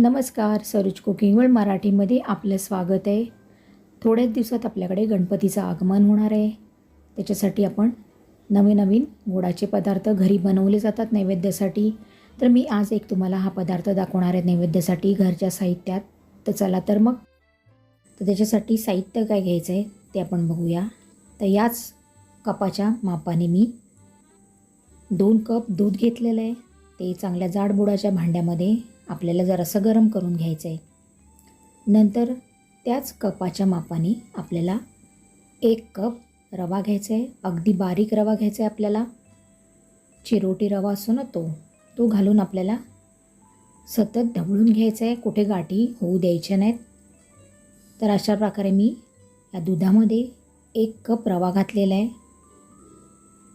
नमस्कार Saroj cooking world मराठीमध्ये आपलं स्वागत आहे. थोड्याच दिवसात आपल्याकडे गणपतीचं आगमन होणार आहे. त्याच्यासाठी आपण नवीन नवीन गोडाचे पदार्थ घरी बनवले जातात नैवेद्यासाठी. तर मी आज एक तुम्हाला हा पदार्थ दाखवणार आहे नैवेद्यासाठी घरच्या साहित्यात. तर चला तर मग. तर त्याच्यासाठी साहित्य काय घ्यायचं आहे ते आपण बघूया. तर याच कपाच्या मापाने मी दोन कप दूध घेतलेलं आहे. ते चांगल्या जाड बुडाच्या भांड्यामध्ये आपल्याला जरासं गरम करून घ्यायचं आहे नंतर त्याच कपाच्या मापाने आपल्याला एक कप रवा घ्यायचा आहे अगदी बारीक रवा घ्यायचा आहे आपल्याला. चिरोटी रवा असतो ना तो तो घालून आपल्याला सतत ढवळून घ्यायचं आहे कुठे गाठी होऊ द्यायच्या नाहीत. तर अशा प्रकारे मी या दुधामध्ये एक कप रवा घातलेला आहे.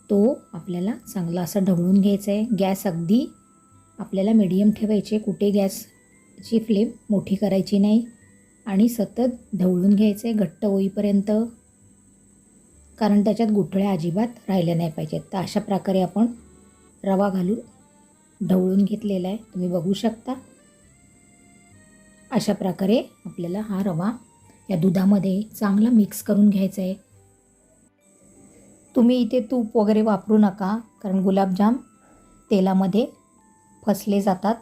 तो आपल्याला चांगला असा ढवळून घ्यायचा आहे गॅस अगदी आपल्याला मीडियम ठेवायचे कुठे गॅसची फ्लेम मोठी करायची नाही आणि सतत ढवळून घ्यायचे घट्ट होईपर्यंत. कारण त्याच्यात गुठळ्या अजिबात राहिल्या नाही पाहिजेत. तर अशा प्रकारे आपण रवा घालून ढवळून घेतलेला आहे. तुम्ही बघू शकता. अशा प्रकारे आपल्याला हा रवा या दुधामध्ये चांगला मिक्स करून घ्यायचा आहे. तुम्ही इथे तूप वगैरे वापरू नका कारण गुलाबजाम तेलामध्ये फसले जातात.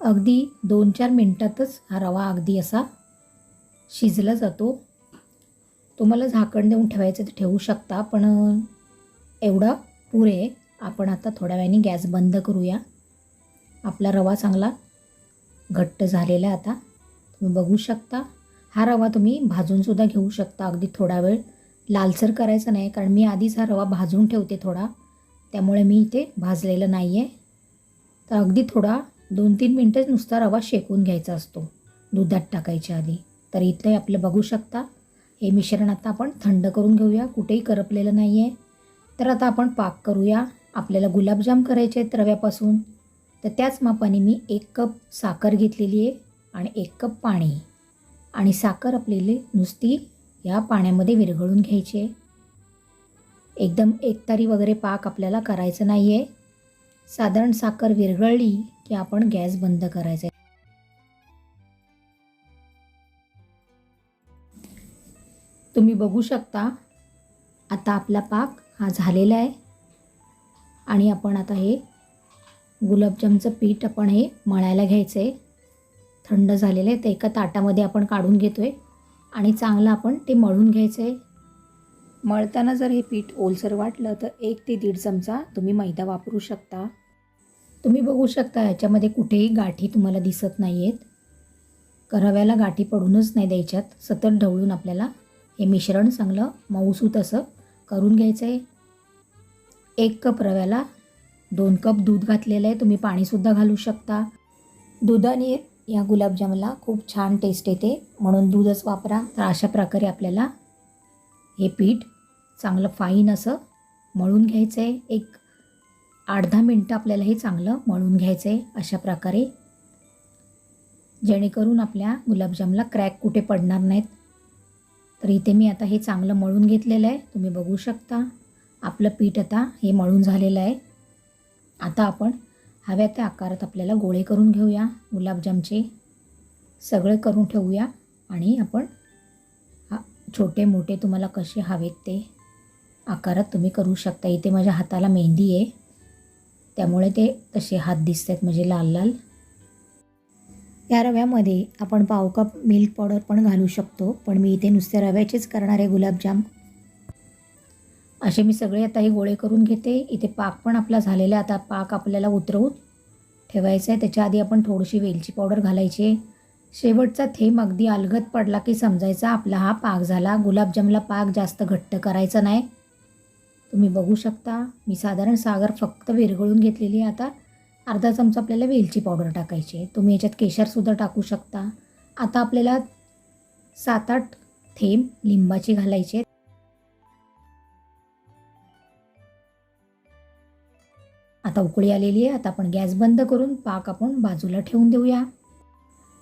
अगदी दोन चार मिनटातच हा रवा अगदी असा शिजला जातो. तुम्हाला झाकण देऊन ठेवायचं तर ठेवू शकता पण एवढा पुरे आपण आता थोड्या वेळाने गॅस बंद करूया. आपला रवा चांगला घट्ट झालेला आहे आता. तुम्ही बघू शकता हा रवा तुम्ही भाजूनसुद्धा घेऊ शकता अगदी थोडा वेळ. लालसर करायचं नाही कारण मी आधीच हा रवा भाजून ठेवते थोडा. त्यामुळे मी इथे भाजलेलं नाही आहे तर अगदी थोडा दोन तीन मिनटंच नुसता रवा शेकून घ्यायचा असतो. दुधात टाकायच्या आधी. तर इथंही आपलं बघू शकता. हे मिश्रण आता आपण थंड करून घेऊया. कुठेही करपलेलं नाही आहे तर आता आपण पाक करूया. आपल्याला गुलाबजाम करायचे आहेत रव्यापासून. तर त्याच मापाने मी एक कप साखर घेतलेली आहे आणि एक कप पाणी. आणि साखर आपल्याला नुसती या पाण्यामध्ये विरघळून घ्यायची आहे. एकदम एकतारी वगैरे पाक आपल्याला करायचं नाही आहे साधारण साखर विरघळली की आपण गॅस बंद करायचा आहे. तुम्ही बघू शकता आता आपला पाक हा झालेला आहे. आणि आपण आता हे गुलाबजामचं पीठ आपण हे मळायला घ्यायचं आहे थंड झालेलं आहे ते एका ताटामध्ये आपण काढून घेतो आहे आणि चांगलं आपण ते मळून घ्यायचं आहे मळताना जर हे पीठ ओलसर वाटलं तर एक ते दीड चमचा तुम्ही मैदा वापरू शकता. तुम्ही बघू शकता याच्यामध्ये कुठेही गाठी तुम्हाला दिसत नाही आहेत रव्याला गाठी पडूनच नाही द्यायच्यात. सतत ढवळून आपल्याला हे मिश्रण चांगलं मऊसूत असं करून घ्यायचं आहे एक कप रव्याला दोन कप दूध घातलेलं आहे. तुम्ही पाणीसुद्धा घालू शकता. दुधाने या गुलाबजामला खूप छान टेस्ट येते. म्हणून दूधच वापरा. तर अशा प्रकारे आपल्याला हे पीठ चांगलं फाईन असं मळून घ्यायचं आहे एक आठ दहा मिनटं आपल्याला हे चांगलं मळून घ्यायचं आहे अशा प्रकारे. जेणेकरून आपल्या गुलाबजामला क्रॅक कुठे पडणार नाहीत. तर इथे मी आता हे चांगलं मळून घेतलेलं आहे. तुम्ही बघू शकता. आपलं पीठ आता हे मळून झालेलं आहे. आता आपण हव्या त्या आकारात आपल्याला गोळे करून घेऊया. गुलाबजामचे सगळे करून ठेवूया आणि आपण हा छोटे मोठे तुम्हाला कसे हवेत ते आकारात तुम्ही करू शकता. इथे माझ्या हाताला मेहंदी आहे. त्यामुळे ते तसे हात दिसत आहेत म्हणजे लाल लाल. या रव्यामध्ये आपण पाव कप मिल्क पावडर पण घालू शकतो पण मी इथे नुसत्या रव्याचेच करणार आहे गुलाबजाम. असे मी सगळे आता हे गोळे करून घेते. इथे पाक पण आपला झालेला आहे. आता पाक आपल्याला उतरवून ठेवायचा आहे. त्याच्या आधी आपण थोडीशी वेलची पावडर घालायची आहे. शेवटचा थेंब अगदी अलगद पडला की समजायचा आपला हा पाक झाला. गुलाबजामला पाक जास्त घट्ट करायचा नाही. तुम्ही बघू शकता. मी साधारण सागर फक्त विरघळून घेतलेली आहे आता. अर्धा चमचा आपल्याला वेलची पावडर टाकायची आहे. तुम्ही याच्यात केशरसुद्धा टाकू शकता. आता आपल्याला सात आठ थेंब लिंबाची घालायचे आहे आता उकळी आलेली आहे. आता आपण गॅस बंद करून पाक आपण बाजूला ठेवून देऊया.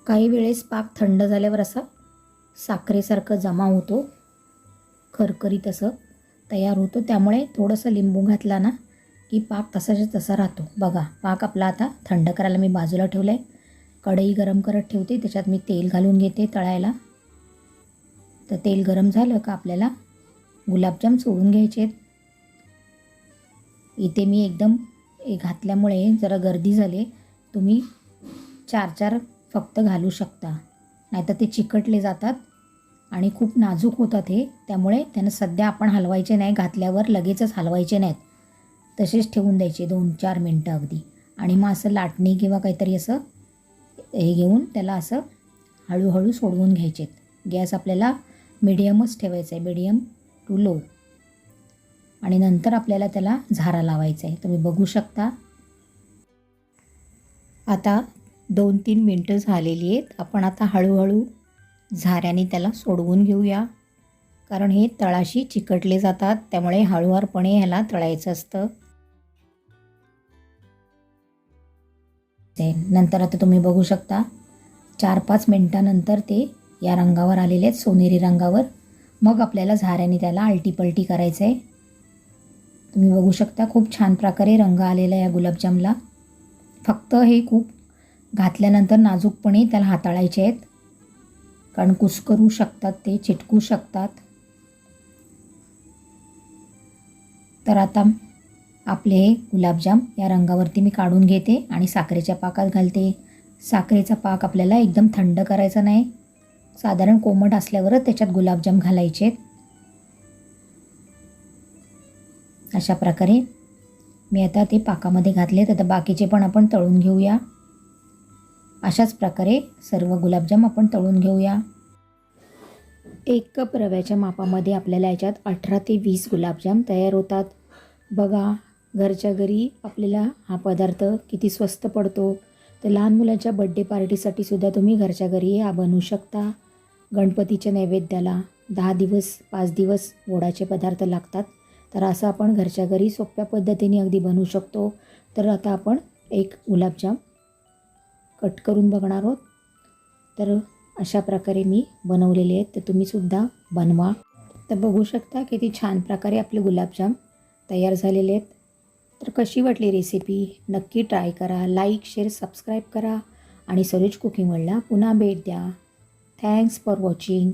काही वेळेस पाक थंड झाल्यावर असा साखरेसारखं जमा होतो. खरखरीत असं. तयार होतो. त्यामुळे थोडंसं लिंबू घातला ना की पाक तसाच्या तसा राहतो. बघा पाक आपला आता थंड करायला मी बाजूला ठेवला आहे कढई गरम करत ठेवते. त्याच्यात मी तेल घालून घेते तळायला. तर तेल गरम झालं का आपल्याला गुलाबजाम सोडून घ्यायचे आहेत. इथे मी एकदम हे घातल्यामुळे जरा गर्दी झाली. तुम्ही चार चार फक्त घालू शकता. नाहीतर ते चिकटले जातात. आणि खूप नाजूक होतात हे. त्यामुळे त्यांना सध्या आपण हलवायचे नाही घातल्यावर लगेचच हलवायचे नाहीत. तसेच ठेवून द्यायचे दोन चार मिनटं अगदी. आणि मग असं लाटणी किंवा काहीतरी असं हे घेऊन त्याला असं हळूहळू सोडवून घ्यायचे. गॅस आपल्याला मिडियमच ठेवायचा आहे मिडियम टू लो. आणि नंतर आपल्याला त्याला झारा लावायचा आहे. तुम्ही बघू शकता. आता दोन तीन मिनटं झालेली आहेत. आपण आता हळूहळू झाऱ्याने त्याला सोडवून घेऊया. कारण हे तळाशी चिकटले जातात त्यामुळे हळूवारपणे ह्याला तळायचं असतं. ते नंतर आता तुम्ही बघू शकता. चार पाच मिनटानंतर ते या रंगावर आलेले आहेत सोनेरी रंगावर. मग आपल्याला झाऱ्याने त्याला आलटी पलटी करायचं आहे तुम्ही बघू शकता खूप छान प्रकारे रंग आलेला आहे या गुलाबजामला. फक्त हे खूप घातल्यानंतर नाजूकपणे त्याला हाताळायचे आहेत. कारण कुस्करू शकतात ते चिटकू शकतात. तर आता आपले हे गुलाबजाम या रंगावरती मी काढून घेते आणि साखरेच्या पाकात घालते. साखरेचा पाक आपल्याला एकदम थंड करायचा नाही. साधारण कोमट असल्यावरच त्याच्यात गुलाबजाम घालायचे. आहेत अशा प्रकारे मी आता ते पाकामध्ये घातले आता बाकीचे पण आपण तळून घेऊया. अशाच प्रकारे सर्व गुलाबजाम आपण तळून घेऊया. एक कप रव्याच्या मापामध्ये आपल्याला याच्यात अठरा ते वीस गुलाबजाम तयार होतात. बघा घरच्या घरी आपल्याला हा पदार्थ किती स्वस्त पडतो. तर लहान मुलांच्या बड्डे पार्टीसाठी सुद्धा तुम्ही घरच्या घरी हा बनवू शकता. गणपतीच्या नैवेद्याला दहा दिवस पाच दिवस गोडाचे पदार्थ लागतात. तर असं आपण घरच्या घरी सोप्या पद्धतीने अगदी बनवू शकतो. तर आता आपण एक गुलाबजाम कट करून बघणार आहोत. तर अशा प्रकारे मी बनवलेले आहेत. तर तुम्हीसुद्धा बनवा. तर बघू शकता किती छान प्रकारे आपले गुलाबजाम तयार झालेले आहेत. तर कशी वाटली रेसिपी नक्की ट्राय करा. लाईक शेअर सबस्क्राईब करा. आणि सरोज कुकिंग वर्ल्डला पुन्हा भेट द्या. Thanks for watching